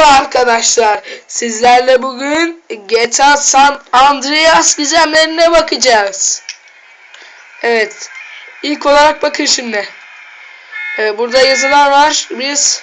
Merhaba arkadaşlar. Sizlerle bugün GTA San Andreas gizemlerine bakacağız. Evet. İlk olarak bakın şimdi. Ee, burada yazılar var. Biz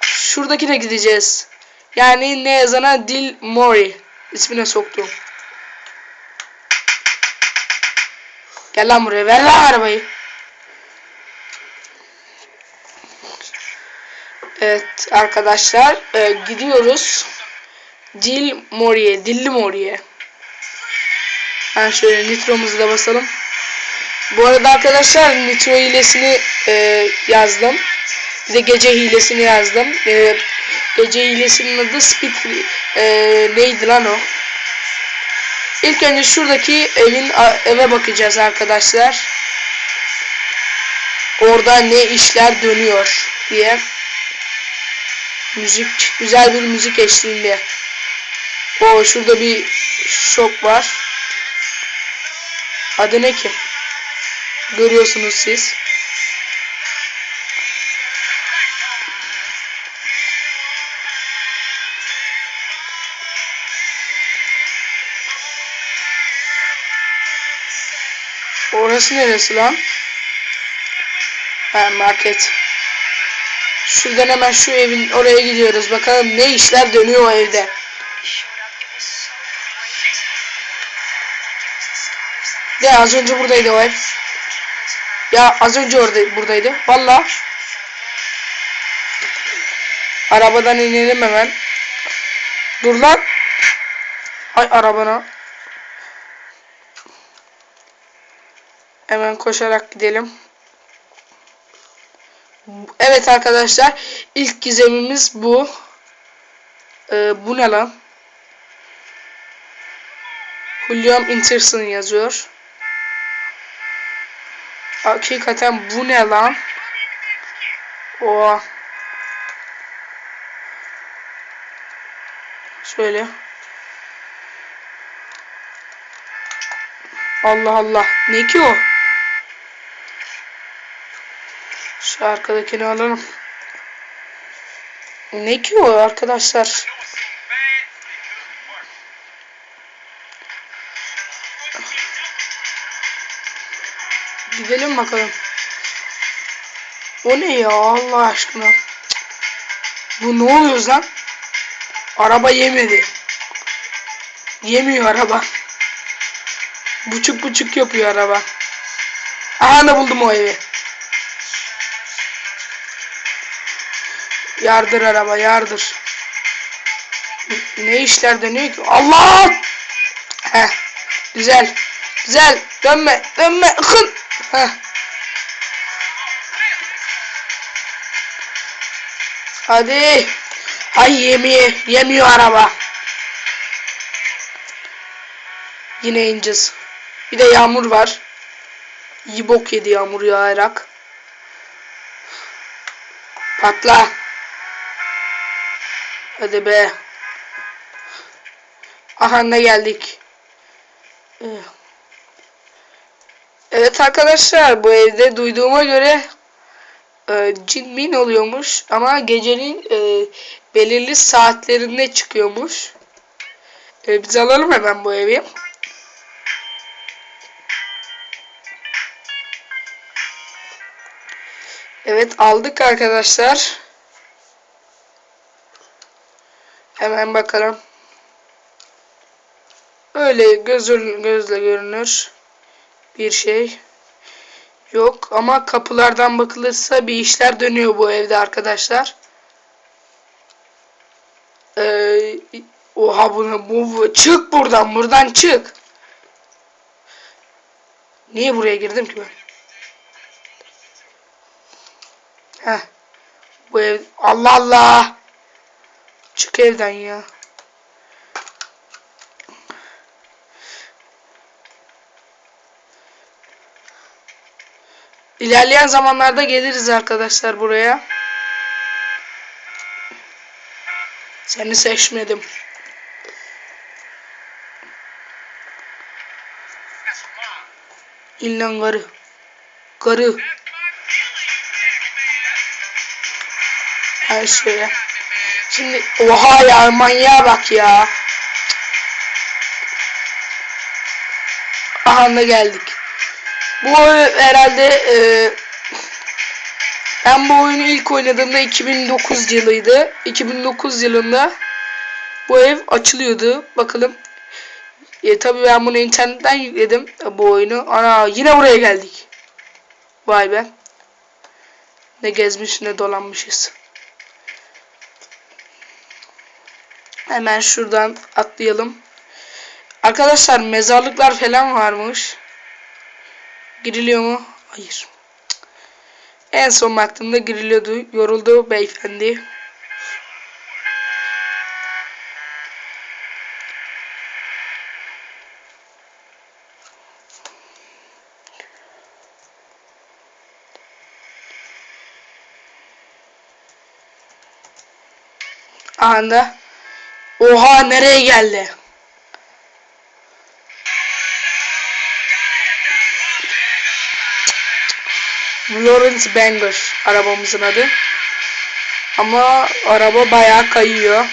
şuradakine gideceğiz. Yani ne yazana Dil Mori ismine soktum. Gel lan buraya. Ver lan arabayı. Evet arkadaşlar e, gidiyoruz. Dil Mori'ye, Dilli Mori'ye. Ben şöyle nitromuzu da basalım. Bu arada arkadaşlar nitro hilesini e, yazdım. Bir de gece hilesini yazdım. E, gece hilesinin adı Speed e, neydi lan o? İlk önce şuradaki evin eve bakacağız arkadaşlar. Orada ne işler dönüyor diye. Müzik güzel bir müzik eşliğinde. O şurada bir şok var. Adı ne ki? Görüyorsunuz siz. Orası neresi lan? Ha market. Şuradan hemen şu evin oraya gidiyoruz. Bakalım ne işler dönüyor o evde. Ya az önce buradaydı o ev. Ya az önce orada buradaydı. Valla. Arabadan inelim hemen. Dur lan. Ay arabana. Hemen koşarak gidelim. Evet arkadaşlar ilk gizemimiz bu. Ee, bu ne lan? William Interson yazıyor. Hakikaten bu ne lan? Oha. Şöyle. Allah Allah. Ne ki o? Şu arkadakini alalım. Ne ki o arkadaşlar? Gidelim bakalım. O ne ya Allah aşkına? Bu ne oluyor lan? Araba yemedi. Yemiyor araba. Buçuk buçuk yapıyor araba. Aha da buldum o evi. Yardır araba yardır. Ne işler dönüyor ki? Allah! Heh. Güzel. Güzel. Dönme. Dönme. Heh. Hadi. Ay yemiyor. Yemiyor araba. Yine ineceğiz. Bir de yağmur var. İyi bok yedi yağmur yağarak. Patla. Hadi be. Aha ne geldik. Evet arkadaşlar bu evde duyduğuma göre e, cin min oluyormuş ama gecenin e, belirli saatlerinde çıkıyormuş. E, biz alalım hemen bu evi. Evet aldık arkadaşlar. Hemen bakalım. Öyle göz, gözle görünür bir şey yok ama kapılardan bakılırsa bir işler dönüyor bu evde arkadaşlar. Ee, oha bunu bu, bu çık buradan buradan çık. Niye buraya girdim ki ben? Heh. Bu ev Allah Allah. Çık evden ya. İlerleyen zamanlarda geliriz arkadaşlar buraya. Seni seçmedim. İllan karı. Karı. Her şeye. Şimdi oha ya manyağa bak ya. Aha geldik. Bu herhalde e, ben bu oyunu ilk oynadığımda 2009 yılıydı. 2009 yılında bu ev açılıyordu. Bakalım. E, tabii ben bunu internetten yükledim bu oyunu. Ana yine buraya geldik. Vay be. Ne gezmiş ne dolanmışız. Hemen şuradan atlayalım. Arkadaşlar mezarlıklar falan varmış. Giriliyor mu? Hayır. En son baktığımda giriliyordu. Yoruldu beyefendi. Anda. Oha nereye geldi? Lawrence Banger arabamızın adı. Ama araba bayağı kayıyor.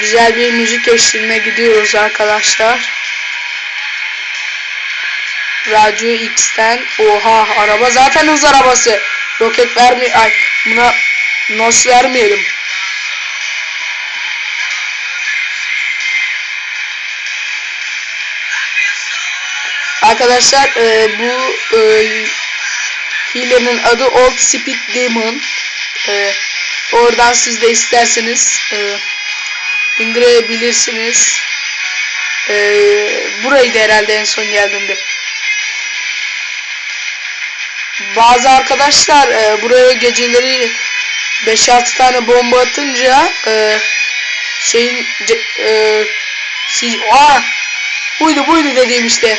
Güzel bir müzik eşliğine gidiyoruz arkadaşlar. Radyo X'ten oha araba zaten hız arabası. Roket vermi ay buna nos vermeyelim. Arkadaşlar e, bu e, hilenin adı Old Speed Demon. E, oradan siz de isterseniz e, indirebilirsiniz. E, burayı da herhalde en son geldiğimde. Bazı arkadaşlar e, buraya geceleri 5-6 tane bomba atınca e, şeyin e, siz, aa, buydu buydu dediğim işte.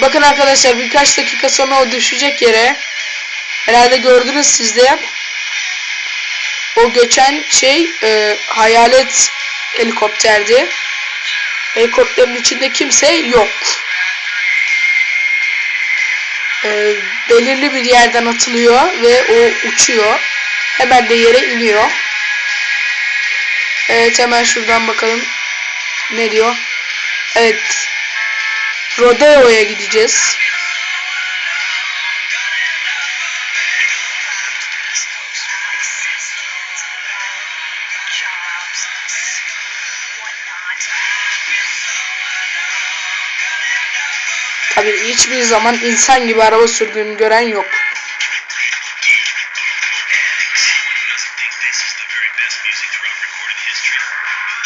Bakın arkadaşlar birkaç dakika sonra o düşecek yere. Herhalde gördünüz siz de. O geçen şey e, hayalet helikopterdi. Helikopterin içinde kimse yok. E, belirli bir yerden atılıyor ve o uçuyor. Hemen de yere iniyor. Evet hemen şuradan bakalım. Ne diyor? Evet. Rodeo'ya gideceğiz. Tabii hiçbir zaman insan gibi araba sürdüğümü gören yok.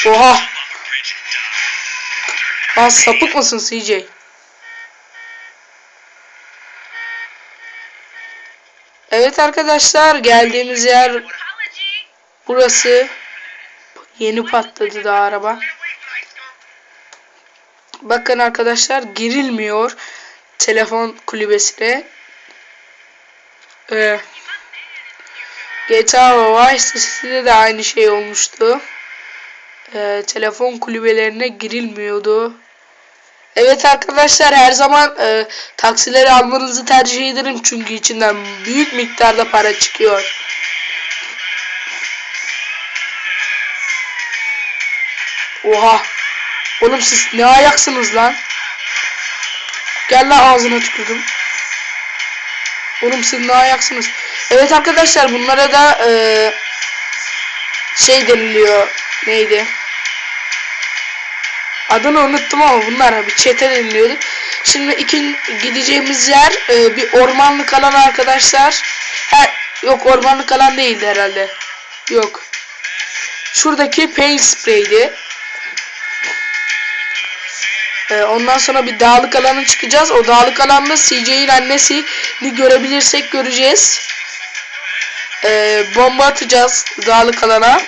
Oha! Lan sapık mısın CJ? Evet arkadaşlar geldiğimiz yer burası. Yeni patladı da araba. Bakın arkadaşlar girilmiyor telefon kulübesine. Ee, GTA Vice City'de de aynı şey olmuştu. Ee, telefon kulübelerine girilmiyordu. Evet arkadaşlar her zaman e, taksileri almanızı tercih ederim çünkü içinden büyük miktarda para çıkıyor. Oha. Oğlum siz ne ayaksınız lan? Gel lan ağzına tükürdüm. Oğlum siz ne ayaksınız? Evet arkadaşlar bunlara da e, şey deniliyor. Neydi? Adını unuttum ama bunlar bir çete deniliyordu. Şimdi iki gideceğimiz yer e, bir ormanlık alan arkadaşlar. Ha, yok ormanlık alan değildi herhalde. Yok. Şuradaki paint spray'di. Ee, ondan sonra bir dağlık alana çıkacağız. O dağlık alanda CJ'in annesini görebilirsek göreceğiz. Ee, bomba atacağız dağlık alana.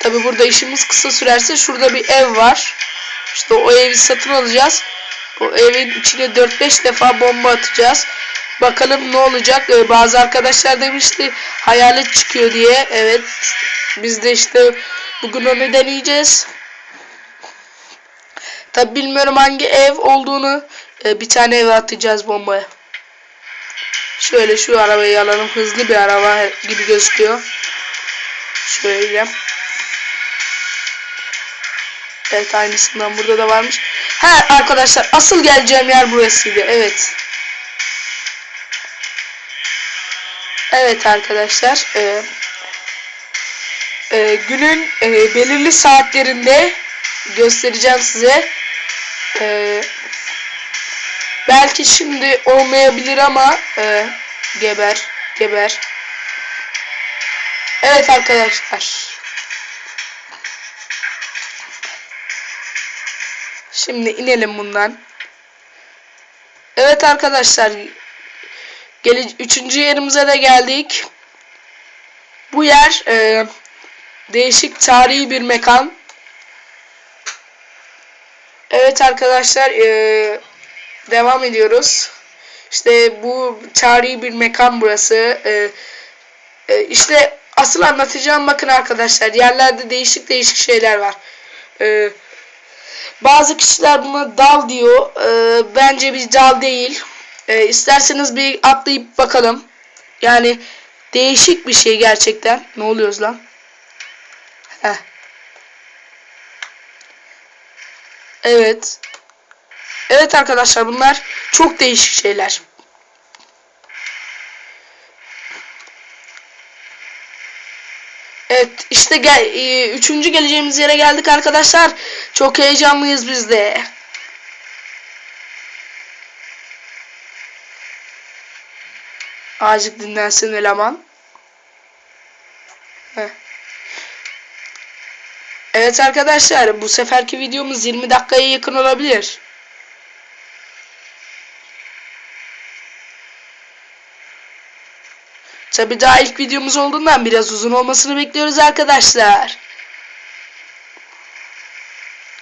Tabi burada işimiz kısa sürerse şurada bir ev var. İşte o evi satın alacağız. O evin içine 4-5 defa bomba atacağız. Bakalım ne olacak. Ee, bazı arkadaşlar demişti hayalet çıkıyor diye. Evet. Biz de işte bugün onu deneyeceğiz. Tabi bilmiyorum hangi ev olduğunu. Ee, bir tane eve atacağız bombaya. Şöyle şu arabayı alalım. Hızlı bir araba gibi gözüküyor. Şöyle. Evet aynısından burada da varmış. Ha arkadaşlar asıl geleceğim yer burasıydı. Evet. Evet arkadaşlar. E, e, günün e, belirli saatlerinde göstereceğim size. E, belki şimdi olmayabilir ama e, geber geber. Evet arkadaşlar. Şimdi inelim bundan. Evet arkadaşlar. Gele, üçüncü yerimize de geldik. Bu yer e, değişik tarihi bir mekan. Evet arkadaşlar e, devam ediyoruz. İşte bu tarihi bir mekan burası. E, e, işte asıl anlatacağım bakın arkadaşlar. Yerlerde değişik değişik şeyler var. E, bazı kişiler buna dal diyor. E, bence bir dal değil. E, isterseniz bir atlayıp bakalım. Yani değişik bir şey gerçekten. Ne oluyoruz lan? Heh. Evet. Evet arkadaşlar bunlar çok değişik şeyler. Evet işte gel e, üçüncü geleceğimiz yere geldik arkadaşlar. Çok heyecanlıyız biz de. Azıcık dinlensin eleman. Heh. Evet arkadaşlar bu seferki videomuz 20 dakikaya yakın olabilir. Tabi daha ilk videomuz olduğundan biraz uzun olmasını bekliyoruz arkadaşlar.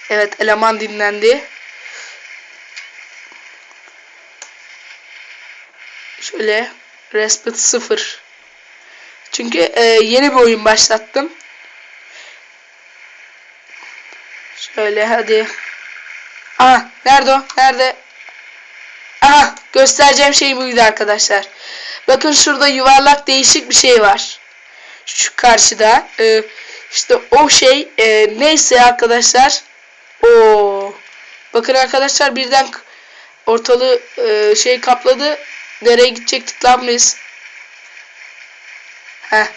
Evet eleman dinlendi. Şöyle respect 0. Çünkü e, yeni bir oyun başlattım. Şöyle hadi. Aha nerede o? Nerede? Aha göstereceğim şey buydu arkadaşlar. Bakın şurada yuvarlak değişik bir şey var. Şu karşıda. Ee, işte o şey e, neyse arkadaşlar. O Bakın arkadaşlar birden ortalığı e, şey kapladı. Nereye gidecektik lan biz? Heh.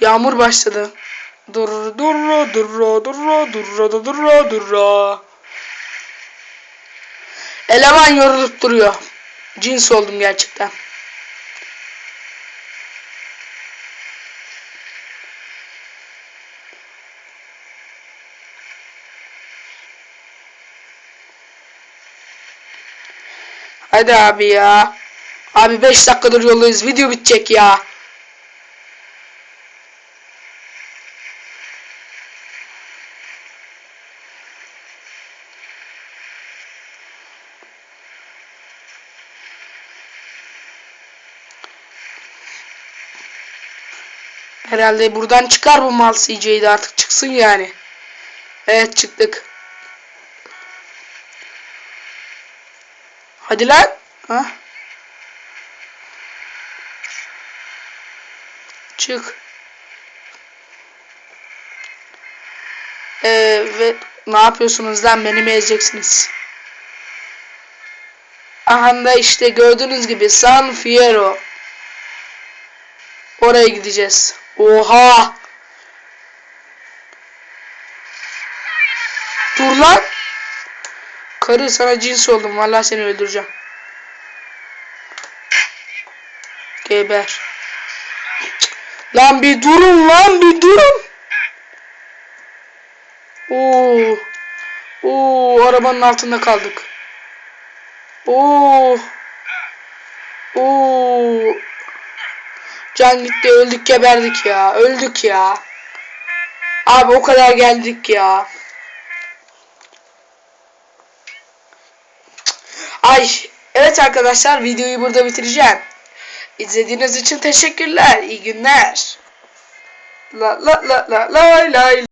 Yağmur başladı. Dur dur dur dur dur dur dur dur Eleman yorulup duruyor. Cins oldum gerçekten. Hadi abi ya. Abi 5 dakikadır yoldayız. Video bitecek ya. Herhalde buradan çıkar bu mal CJ'de artık çıksın yani. Evet çıktık. Hadi lan. Ha? Çık. Evet. Ne yapıyorsunuz lan? Beni mi ezeceksiniz? Aha da işte gördüğünüz gibi San Fierro. Oraya gideceğiz. Oha! Dur lan! Karı sana cins oldum. Vallahi seni öldüreceğim. Geber. Lan bir durun lan bir durun. Oo. Oo arabanın altında kaldık. Oo. Oo. Can gitti öldük geberdik ya. Öldük ya. Abi o kadar geldik ya. Ay evet arkadaşlar videoyu burada bitireceğim. İzlediğiniz için teşekkürler. İyi günler. La la la la la la